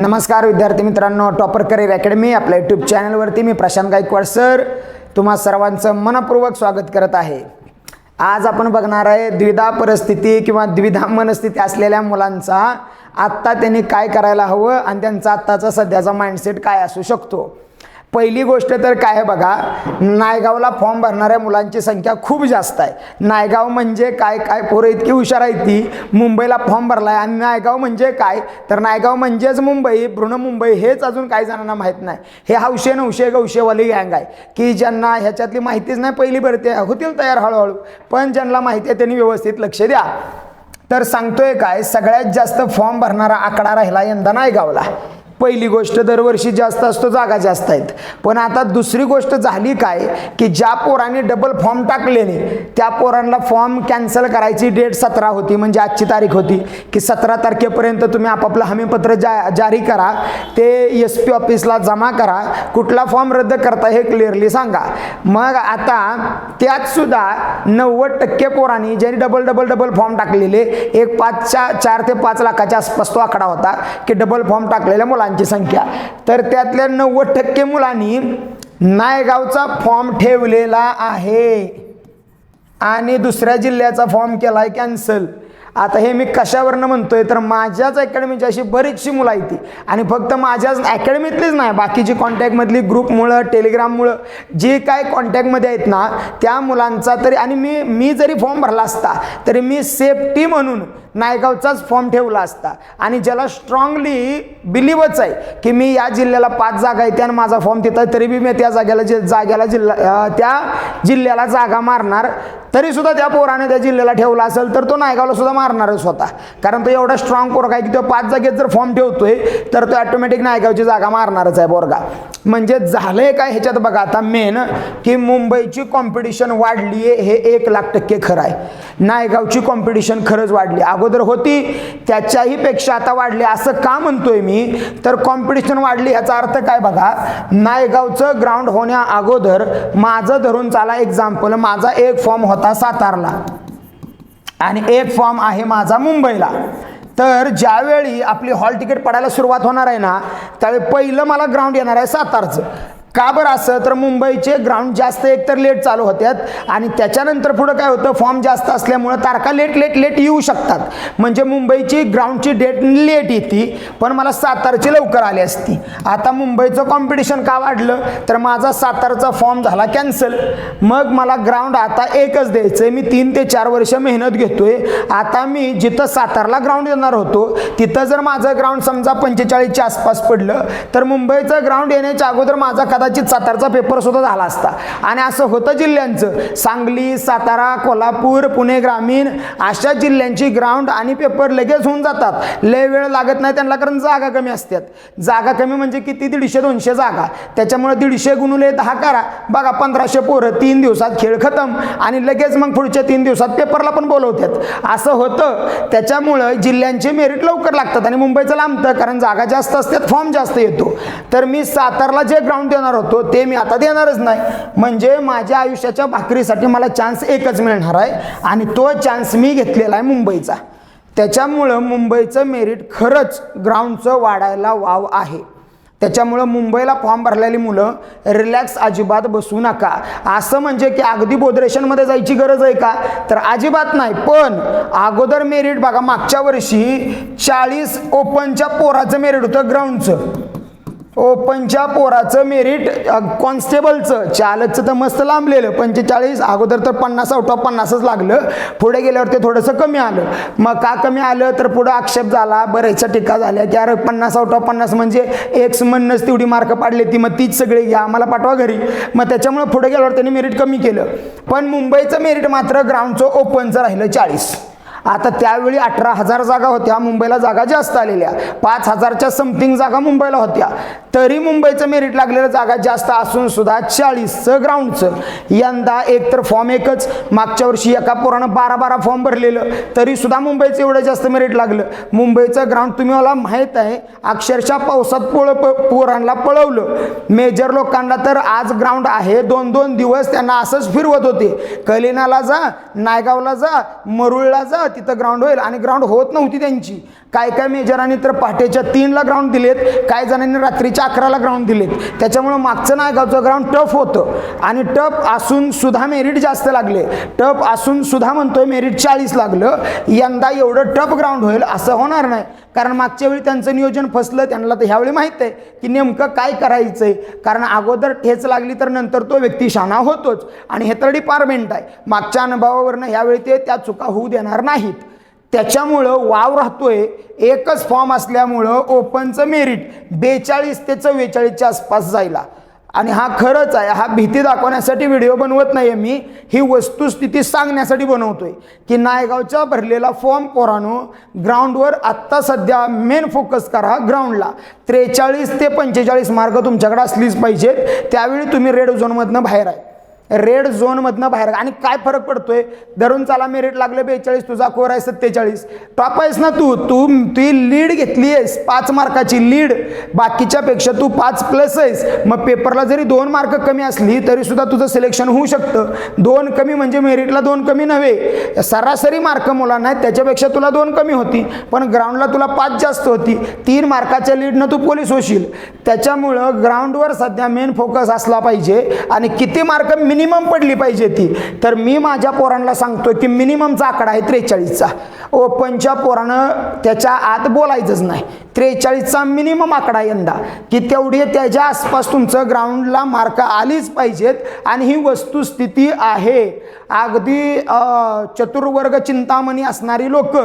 नमस्कार विद्यार्थी मित्रांनो टॉपर करिअर अकॅडमी आपल्या यूट्यूब चॅनलवरती मी प्रशांत गायकवाड सर. तुम्हा सर्वांचं मनपूर्वक स्वागत करत आहे. आज आपण बघणार आहे द्विधा परिस्थिती किंवा द्विधा मनस्थिती असलेल्या मुलांचा आत्ता त्यांनी काय करायला हवं आणि त्यांचा आत्ताचा सध्याचा माइंडसेट काय असू शकतो. पहिली गोष्ट तर काय आहे बघा नायगावला फॉर्म भरणाऱ्या मुलांची संख्या खूप जास्त आहे. नायगाव म्हणजे काय काय पोरं इतकी हुशार आहेत ती मुंबईला फॉर्म भरला आहे आणि नायगाव म्हणजे काय? तर नायगाव म्हणजेच मुंबई बृण मुंबई हेच अजून काही जणांना माहीत नाही. हे हौशे नवशे गौशेवाली गँग आहे. की ज्यांना ह्याच्यातली माहितीच नाही पहिली भरते होतील तयार हळूहळू पण ज्यांना माहिती आहे त्यांनी व्यवस्थित लक्ष द्या. तर सांगतोय काय सगळ्यात जास्त फॉर्म भरणारा आकडा राहिला यंदा नायगावला. पहिली गोष्ट दरवर्षी जास्त असतो जागा जास्त आहेत. पण आता दुसरी गोष्ट झाली काय की ज्या पोरांनी डबल फॉर्म टाकलेले त्या पोरांना फॉर्म कॅन्सल करायची डेट सतरा होती म्हणजे आजची तारीख होती की सतरा तारखेपर्यंत तुम्ही आपापलं हमीपत्र जा जारी करा ते एस पी ऑफिसला जमा करा कुठला फॉर्म रद्द करता हे क्लिअरली सांगा. मग आता त्यातसुद्धा नव्वद टक्के पोरांनी ज्यांनी डबल डबल डबल फॉर्म टाकलेले एक पाचच्या चार ते पाच लाखाच्या आसपास तो आकडा होता की डबल फॉर्म टाकलेल्या मुलांची संख्या. तर त्यातल्या नव्वद टक्के मुलांनी नायगावचा फॉर्म ठेवलेला आहे. आणि दुसऱ्या जिल्ह्याचा फॉर्म केला आहे कॅन्सल आता हे मी कशावरनं म्हणतोय? तर माझ्याच अकॅडमीची अशी बरीचशी मुलं आहेत ती. आणि फक्त माझ्याच अकॅडमीतलीच नाही बाकीची कॉन्टॅक्टमधली ग्रुपमुळं टेलिग्राममुळं जे काय कॉन्टॅक्टमध्ये आहेत ना त्या मुलांचा तरी आणि मी मी जरी फॉर्म भरला असता तरी मी सेफ्टी म्हणून नायगावचाच फॉर्म ठेवला असता. आणि ज्याला स्ट्रॉंगली बिलीवच आहे की मी या जिल्ह्याला पाच जागा येते आणि माझा फॉर्म तिथं आहे, तरी बी मी त्या जाग्याला जे जाग्याला जिल्हा त्या जिल्ह्याला जागा मारणार. तरीसुद्धा त्या पोराने त्या जिल्ह्याला ठेवला असेल तर तो नायगावला सुद्धा मारणारच होता. कारण तो एवढा स्ट्रॉंग पोरगा आहे की तो पाच जागेत जर फॉर्म ठेवतोय तर तो ॲटोमॅटिक नायगावची जागा मारणारच आहे पोरगा. म्हणजे झालंय काय ह्याच्यात बघा आता मेन की मुंबईची कॉम्पिटिशन वाढली आहे हे एक लाख टक्के खरं आहे. नायगावची कॉम्पिटिशन खरंच वाढली. अगोदर होती त्याच्याही पेक्षा आता वाढली. असं का म्हणतोय मी? तर कॉम्पिटिशन वाढली ह्याचा अर्थ काय बघा? नायगावचं ग्राउंड होण्या अगोदर माझं धरून चाला एक्झाम्पल माझा एक फॉर्म होता सातारला. आणि एक फॉर्म आहे माझा मुंबईला. तर ज्यावेळी आपली हॉल तिकीट पडायला सुरुवात होणार आहे ना त्यावेळी पहिलं मला ग्राउंड येणार आहे सातारचं. का बरं असं? तर मुंबईचे ग्राउंड जास्त एकतर लेट चालू होत्यात आणि त्याच्यानंतर पुढं काय होतं? फॉर्म जास्त असल्यामुळं तारखा लेट लेट लेट येऊ शकतात. म्हणजे मुंबईची ग्राउंडची डेट लेट येते पण मला सातारची लवकर आली असती. आता मुंबईचं कॉम्पिटिशन का वाढलं? तर माझा सातारचा फॉर्म झाला कॅन्सल मग मला ग्राउंड आता एकच द्यायचं आहे मी तीन ते चार वर्ष मेहनत घेतोय. आता मी जिथं सातारला ग्राउंड येणार होतो तिथं जर माझं ग्राउंड समजा पंचेचाळीसच्या आसपास पडलं तर मुंबईचं ग्राउंड येण्याच्या अगोदर माझा कदाचित सातारचा पेपर सुद्धा झाला असता. आणि असं होतं जिल्ह्यांचं. सांगली सातारा कोल्हापूर पुणे ग्रामीण अशा जिल्ह्यांची ग्राउंड आणि पेपर लगेच होऊन जातात. लय वेळ लागत नाही त्यांना कारण जागा कमी असतात. जागा कमी म्हणजे किती? दीडशे दोनशे जागा. त्याच्यामुळे दीडशे गुणुले दहा करा. बघा पंधराशे पोरं तीन दिवसात खेळ खतम आणि लगेच मग पुढच्या तीन दिवसात पेपरला पण बोलवतात. असं होतं. त्याच्यामुळं जिल्ह्यांचे मेरिट लवकर लागतात आणि मुंबईचं लांबतं कारण जागा जास्त असतात फॉर्म जास्त येतो. तर मी सातारला जे ग्राउंड देणार होतो ते मी आता देणारच नाही. म्हणजे माझ्या आयुष्याच्या भाकरीसाठी मला चान्स एकच मिळणार आहे आणि तो चान्स मी घेतलेला आहे मुंबईचा. त्याच्यामुळं मुंबईचं मेरिट खरंच ग्राउंडचं वाढायला वाव आहे. त्याच्यामुळं मुंबईला फॉर्म भरलेली मुलं रिलॅक्स अजिबात बसू नका. असं म्हणजे की अगदी बोधरेशनमध्ये जायची गरज आहे का? तर अजिबात नाही पण अगोदर मेरिट बघा मागच्या वर्षी चाळीस ओपनच्या पोराचं मेरिट होतं ग्राउंडचं ओपनच्या पोराचं मेरिट कॉन्स्टेबलचं चालतचं तर मस्त लांबलेलं. पंचेचाळीस अगोदर तर पन्नास आउट ऑफ पन्नासच लागलं. पुढे गेल्यावर ते थोडंसं कमी आलं. मग का कमी आलं? तर पुढं आक्षेप झाला बऱ्याचशा टीका झाल्या की अरे पन्नास आउट ऑफ पन्नास म्हणजे एक्स म्हणणंच तेवढी मार्क पाडली ती मग तीच सगळी घ्या आम्हाला पाठवा घरी. मग त्याच्यामुळं पुढे गेल्यावर त्यांनी मेरिट कमी केलं. पण मुंबईचं मेरिट मात्र ग्राउंडचं ओपनचं राहिलं चाळीस. आता त्यावेळी अठरा हजार जागा होत्या मुंबईला जागा जास्त आलेल्या. पाच हजारच्या समथिंग जागा मुंबईला होत्या. तरी मुंबईचं मेरिट लागलेलं जागा जास्त असून सुद्धा चाळीसचं ग्राउंडचं यंदा एकतर फॉर्म एकच. मागच्या वर्षी एका पोरानं बारा बारा फॉर्म भरलेलं. तरी सुद्धा मुंबईचं एवढं जास्त मेरिट लागलं. मुंबईचं ग्राउंड तुम्ही मला माहीत आहे अक्षरशः पावसात पोळ प पोरांना पळवलं. मेजर लोकांना तर आज ग्राउंड आहे दोन दोन दिवस त्यांना असंच फिरवत होते. कलिनाला जा नायगावला जा मरुळला जा तिथं ग्राउंड होईल आणि ग्राउंड होत नव्हती त्यांची. काय काय मेजरांनी तर पहाटेच्या तीनला ग्राउंड दिलेत काही जणांनी रात्रीच्या अकराला ग्राउंड दिलेत. त्याच्यामुळं मागचं नायगावचं ग्राउंड टफ होतं. आणि टफ असून सुद्धा मेरिट जास्त लागले. टफ असून सुद्धा म्हणतोय मेरिट चाळीस लागलं. यंदा एवढं टफ ग्राउंड होईल असं होणार नाही. कारण मागच्या वेळी त्यांचं नियोजन फसलं त्यांना तर ह्यावेळी माहीत आहे की नेमकं काय करायचं आहे कारण अगोदर ठेच लागली तर नंतर तो व्यक्ती शाणा होतोच. आणि हे तर डिपार्टमेंट आहे. मागच्या अनुभवावरनं ह्यावेळी ते त्या चुका होऊ देणार नाहीत. त्याच्यामुळं वाव राहतोय. एकच फॉर्म असल्यामुळं ओपनचं मेरिट बेचाळीस ते चव्वेचाळीसच्या आसपास जायला. आणि हा खरंच आहे हा भीती दाखवण्यासाठी व्हिडिओ बनवत नाही आहे मी ही वस्तुस्थिती सांगण्यासाठी बनवतोय. की नायगावच्या भरलेला फॉर्म पोरानो ग्राउंडवर आत्ता सध्या मेन फोकस करा ग्राउंडला. त्रेचाळीस ते पंचेचाळीस मार्क तुमच्याकडे असलीच पाहिजेत. त्यावेळी तुम्ही रेड झोनमधनं बाहेर आहे. रेड झोनमधनं बाहेर. आणि काय फरक पडतोय? धरून चाला मेरिट लागलं बेचाळीस तुझा कोर आहे सत्तेचाळीस. टॉप आहेस ना तू. तू ती लीड घेतली आहेस. पाच मार्काची लीड बाकीच्या पेक्षा तू पाच प्लस आहेस. मग पेपरला जरी दोन मार्क कमी असली तरी सुद्धा तुझं सिलेक्शन होऊ शकतं. दोन कमी म्हणजे मेरिटला दोन कमी नव्हे. सरासरी मार्क मुलांना आहेत त्याच्यापेक्षा तुला दोन कमी होती. पण ग्राउंडला तुला पाच जास्त होती. तीन मार्काच्या लीडनं तू पोलीस होशील. त्याच्यामुळं ग्राउंडवर सध्या मेन फोकस असला पाहिजे. आणि किती मार्क मिनिमम पडली पाहिजे ती. तर मी माझ्या पोरांना सांगतो की मिनिममचा आकडा आहे त्रेचाळीसचा. ओपनच्या पोरानं त्याच्या आत बोलायचंच नाही. त्रेचाळीसचा मिनिमम आकडा यंदा. की तेवढी त्याच्या आसपास तुमचं ग्राउंडला मार्क आलीच पाहिजेत आणि ही वस्तुस्थिती आहे. अगदी चतुर्वर्ग चिंतामणी असणारी लोक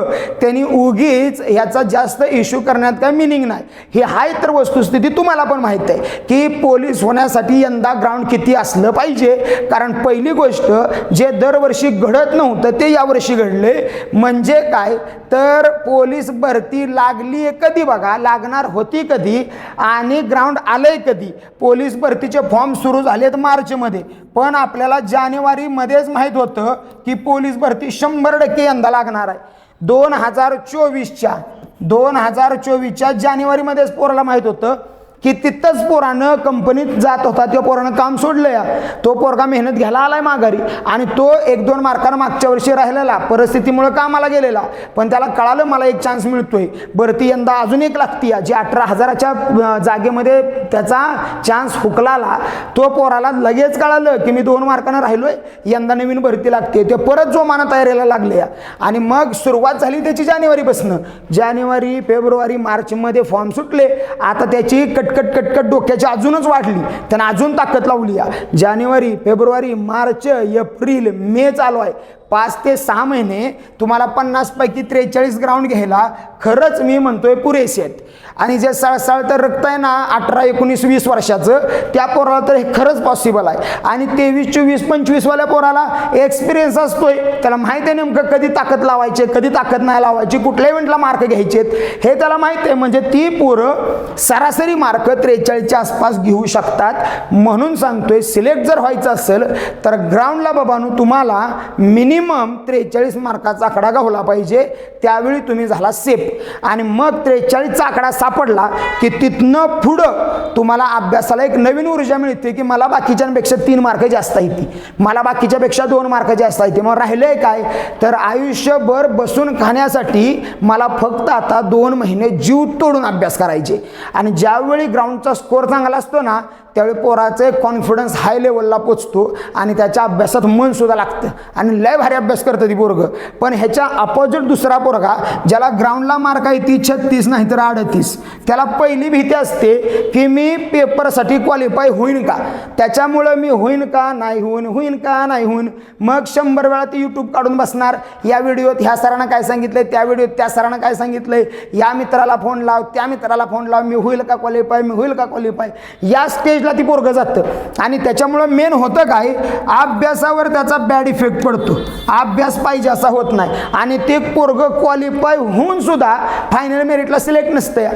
त्यांनी उगीच ह्याचा जास्त इश्यू करण्यात काय मिनिंग नाही. ही हाय तर वस्तुस्थिती तुम्हाला पण माहीत आहे. की पोलीस होण्यासाठी यंदा ग्राउंड किती असलं पाहिजे? कारण पहिली गोष्ट जे दरवर्षी घडत नव्हतं ते यावर्षी घडले. म्हणजे काय? तर पोलीस भरती लागली आहे कधी बघा? लागणार होती कधी? आणि ग्राउंड आलंय कधी? पोलीस भरतीचे फॉर्म सुरू झालेत मार्चमध्ये. पण आपल्याला जानेवारीमध्येच माहीत होतं की पोलीस भरती शंभर टक्के यंदा लागणार आहे. दोन हजार चोवीसच्या दोन हजार चोवीसच्या जानेवारीमध्येच पोराला माहीत होतं. की तिथंच पोरानं कंपनीत जात होता त्या पोरानं काम सोडलं या तो पोरगा मेहनत घ्यायला आलाय माघारी आणि तो एक दोन मार्कानं मागच्या वर्षी राहिलेला परिस्थितीमुळे कामाला गेलेला. पण त्याला कळालं मला एक चान्स मिळतोय. भरती यंदा अजून एक लागती जी अठरा हजाराच्या जागेमध्ये त्याचा चान्स हुकलाला. तो पोराला लगेच कळालं की मी दोन मार्कानं राहिलोय यंदा नवीन भरती लागते. ते परत जोमानं तयारीला लागले. या आणि मग सुरुवात झाली त्याची जानेवारीपासनं. जानेवारी फेब्रुवारी मार्चमध्ये फॉर्म सुटले. आता त्याची कट कटकट कटकट डोक्याची अजूनच वाढली. त्यानं अजून ताकद लावली या. जानेवारी फेब्रुवारी मार्च एप्रिल मे चालू आहे. पाच ते सहा महिने तुम्हाला पन्नासपैकी त्रेचाळीस ग्राउंड घ्यायला खरंच मी म्हणतोय पुरेसे आहेत. आणि जे सळसळ तर रक्त आहे ना अठरा एकोणीस वीस वर्षाचं त्या पोराला तर हे खरंच पॉसिबल आहे. आणि तेवीस चोवीस पंचवीसवाल्या पोराला एक्सपिरियन्स असतोय. त्याला माहिती आहे नेमकं कधी ताकद लावायचे कधी ताकद नाही लावायची कुठल्या इव्हेंटला मार्क घ्यायचेत हे त्याला माहिती आहे म्हणजे ती पोरं सरासरी मार्क त्रेचाळीसच्या आसपास घेऊ शकतात. म्हणून सांगतोय सिलेक्ट जर व्हायचं असेल तर ग्राउंडला बाबांनो तुम्हाला मिनिमम त्रेचाळीस मार्काचा आकडा गावला पाहिजे. त्यावेळी तुम्ही झाला सेफ आणि मग त्रेचाळीसचा आकडा सापडला की तिथनं पुढं तुम्हाला अभ्यासाला एक नवीन ऊर्जा मिळते की मला बाकीच्यांपेक्षा तीन मार्क जास्त येते मला बाकीच्यापेक्षा दोन मार्क जास्त येते मग राहिलंय काय? तर आयुष्यभर बसून खाण्यासाठी मला फक्त आता दोन महिने जीव तोडून अभ्यास करायचे. आणि ज्यावेळी ग्राउंडचा स्कोअर चांगला असतो ना त्यावेळी पोराचे कॉन्फिडन्स हाय लेवलला पोचतो आणि त्याच्या अभ्यासात मनसुद्धा लागतं. आणि लय भारी अभ्यास करतं ती पोरगं. पण ह्याच्या अपोजिट दुसरा पोरगा ज्याला ग्राउंडला मार्क आहे ती छत्तीस नाही तर अडतीस. त्याला पहिली भीती असते की मी पेपरसाठी क्वालिफाय होईन का? त्याच्यामुळं मी होईन का? नाही होईन होईन का? नाही होईन मग शंभर वेळा ती यूट्यूब काढून बसणार. या व्हिडिओत ह्या सरांना काय सांगितलंय? त्या व्हिडिओत त्या सरांना काय सांगितलंय? या मित्राला फोन लाव त्या मित्राला फोन लाव. मी होईल का क्वालिफाय मी होईल का क्वालिफाय या स्टेज कॉलेजला ती पोरगं जातं. आणि त्याच्यामुळं मेन होतं काय? अभ्यासावर त्याचा बॅड इफेक्ट पडतो. अभ्यास पाहिजे असा होत नाही. आणि ते पोरगं क्वालिफाय होऊन सुद्धा फायनल मेरिटला सिलेक्ट नसतं या.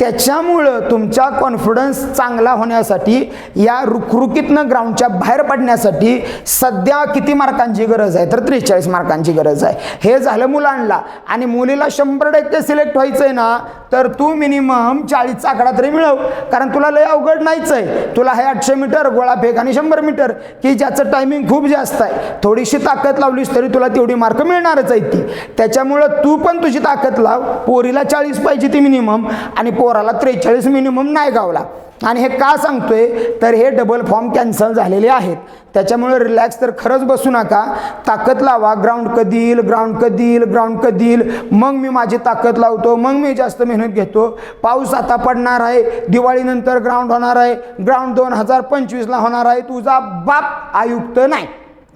त्याच्यामुळं तुमचा कॉन्फिडन्स चांगला होण्यासाठी या रुखरुकीतनं ग्राउंडच्या बाहेर पडण्यासाठी सध्या किती मार्कांची गरज आहे? तर त्रेचाळीस मार्कांची गरज आहे. हे झालं मुलांना. आणि मुलीला शंभर टक्के सिलेक्ट व्हायचं आहे ना तर तू मिनिमम चाळीसचा आकडा तरी मिळव. कारण तुला लय अवघड नाहीच आहे तुला हे आठशे मीटर गोळाफेक आणि शंभर मीटर की ज्याचं टायमिंग खूप जास्त आहे. थोडीशी ताकद लावलीस तरी तुला तेवढी मार्क मिळणारच आहे ती. त्याच्यामुळं तू पण तुझी ताकद लाव. पोरीला चाळीस पाहिजे ती मिनिमम आणि पोराला त्रेचाळीस मिनिमम नाही गावला. आणि हे का सांगतोय? तर हे डबल फॉर्म कॅन्सल झालेले आहेत. त्याच्यामुळे रिलॅक्स तर खरंच बसू नका. ताकद लावा. ग्राउंड कधी येईल ग्राउंड कधी येईल ग्राउंड कधी येईल मग मी माझी ताकद लावतो. मग मी जास्त मेहनत घेतो. पाऊस आता पडणार आहे. दिवाळीनंतर ग्राउंड होणार आहे. ग्राउंड दोन हजार पंचवीसला होणार आहे. तुझा बाप आयुक्त नाही.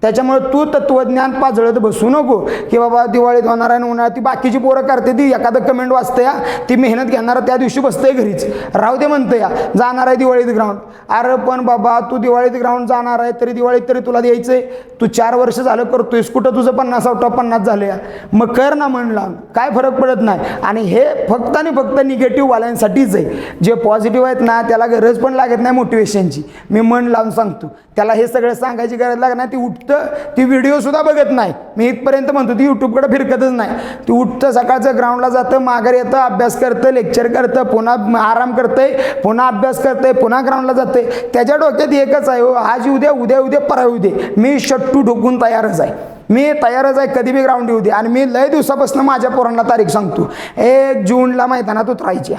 त्याच्यामुळे तू तत्वज्ञान पाजळत बसू नको की बाबा दिवाळीत होणार आहे उन्हाळ्यात ती बाकीची पोरं करते ती. एखादं कमेंट वाचते या ती मेहनत घेणार त्या दिवशी बसते घरीच. राहू दे म्हणतं या जाणार आहे दिवाळीत ग्राउंड अरे पण बाबा तू दिवाळीत ग्राउंड जाणार आहे तरी दिवाळीत तरी तुला द्यायचंय. तू चार वर्ष झालं करतोयस कुठं तुझं पन्नास आवटा पन्नास झालं या मग कर ना मन लावून काय फरक पडत नाही. आणि हे फक्त आणि फक्त निगेटिव्हवाल्यांसाठीच आहे. जे पॉझिटिव्ह आहेत ना त्याला गरज पण लागत नाही मोटिवेशनची मी मन लावून सांगतो. त्याला हे सगळं सांगायची गरज लागत नाही ती उठतं ती व्हिडिओ सुद्धा बघत नाही. मी इथपर्यंत म्हणतो ती यूट्यूबकडे फिरकतच नाही. ती उठतं सकाळचं ग्राउंडला जातं माघार येतं अभ्यास करतं लेक्चर करतं पुन्हा आराम करतंय पुन्हा अभ्यास करतंय पुन्हा ग्राउंडला जाते त्याच्या डोक्यात एकच आहे हो आज उद्या उद्या उद्या परा येऊ दे. मी शट्टू ढोकून तयारच आहे. मी तयारच आहे कधी बी ग्राउंड येऊ दे. आणि मी लय दिवसापासून माझ्या पोरांना तारीख सांगतो. एक जूनला मैदानात उतरायची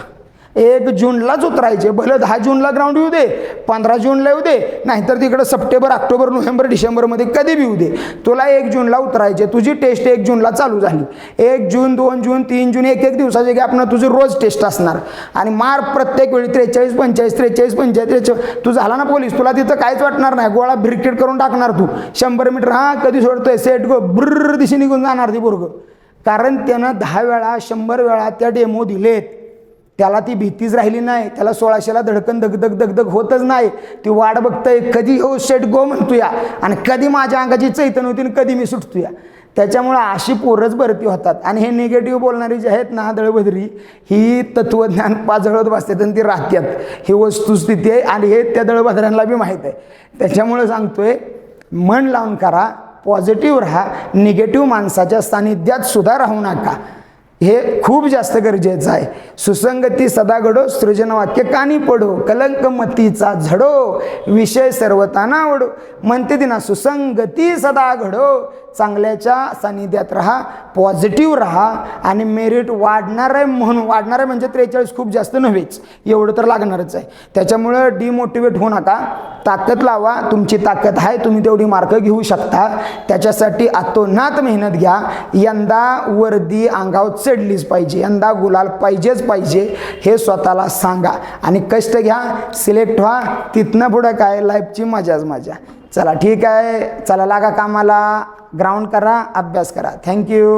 एक जूनलाच उतरायचे. भले दहा जूनला ग्राउंड येऊ दे पंधरा जूनला येऊ दे नाहीतर तिकडं सप्टेंबर ऑक्टोबर नोव्हेंबर डिसेंबरमध्ये कधी बी येऊ दे. तुला एक जूनला उतरायचे. तुझी टेस्ट एक जूनला चालू झाली. एक जून दोन जून तीन जून एक एक दिवसाच्या गॅपनं तुझी रोज टेस्ट असणार. आणि मार्क प्रत्येक वेळी त्रेचाळीस पंचेचाळीस त्रेचाळीस पंचेचाळीस त्रेचाळीस. तू झाला ना पोलीस? तुला तिथं काहीच वाटणार नाही. गोळा ब्रिकेट करून टाकणार तू. शंभर मीटर हां कधी सोडतोय? सेट गो ब्रर दिशी निघून जाणार ती पोरगं. कारण त्यानं दहा वेळा शंभर वेळा त्या डेमो दिलेत. त्याला ती भीतीच राहिली नाही. त्याला सोळाशेला धडकन दगदग दगदग होतच नाही. ती वाट बघतंय कधी हो शेट गो म्हणतोया. आणि कधी माझ्या अंगाची चैतन होती आणि कधी मी सुटतोया. त्याच्यामुळं अशी पोरच भरती होतात. आणि हे निगेटिव्ह बोलणारी जी आहेत ना दळभद्री ही तत्वज्ञान पाजळत बसतात आणि ती राहत्यात. ही वस्तुस्थिती आहे आणि हे त्या दळभद्रांना बी माहीत आहे. त्याच्यामुळं सांगतोय मन लावून करा पॉझिटिव्ह राहा निगेटिव्ह माणसाच्या सानिध्यात सुद्धा राहू नका. हे खूप जास्त गरजेचं आहे. सुसंगती सदा घडो सृजनवाक्य कानी पडो कलंक मतीचा झडो विषय सर्वताना आवडो म्हणते ती ना सुसंगती सदा घडो चांगल्याच्या सानिध्यात राहा पॉझिटिव्ह राहा आणि मेरिट वाढणार आहे म्हणून. वाढणार आहे म्हणजे त्रेचाळीस खूप जास्त नव्हेच. एवढं तर लागणारच आहे. त्याच्यामुळं डिमोटिवेट होऊ नका. ताकद लावा. तुमची ताकद आहे. तुम्ही तेवढी मार्क घेऊ शकता. त्याच्यासाठी आतोनात मेहनत घ्या. यंदा वर्दी अंगावर चढलीच पाहिजे. यंदा गुलाल पाहिजेच पाहिजे. हे स्वतःला सांगा आणि कष्ट घ्या. सिलेक्ट व्हा. तिथनं पुढं काय? लाईफची मजाच मजा. चला ठीक आहे. चला लागा कामाला. ग्राउंड करा अभ्यास करा. थँक्यू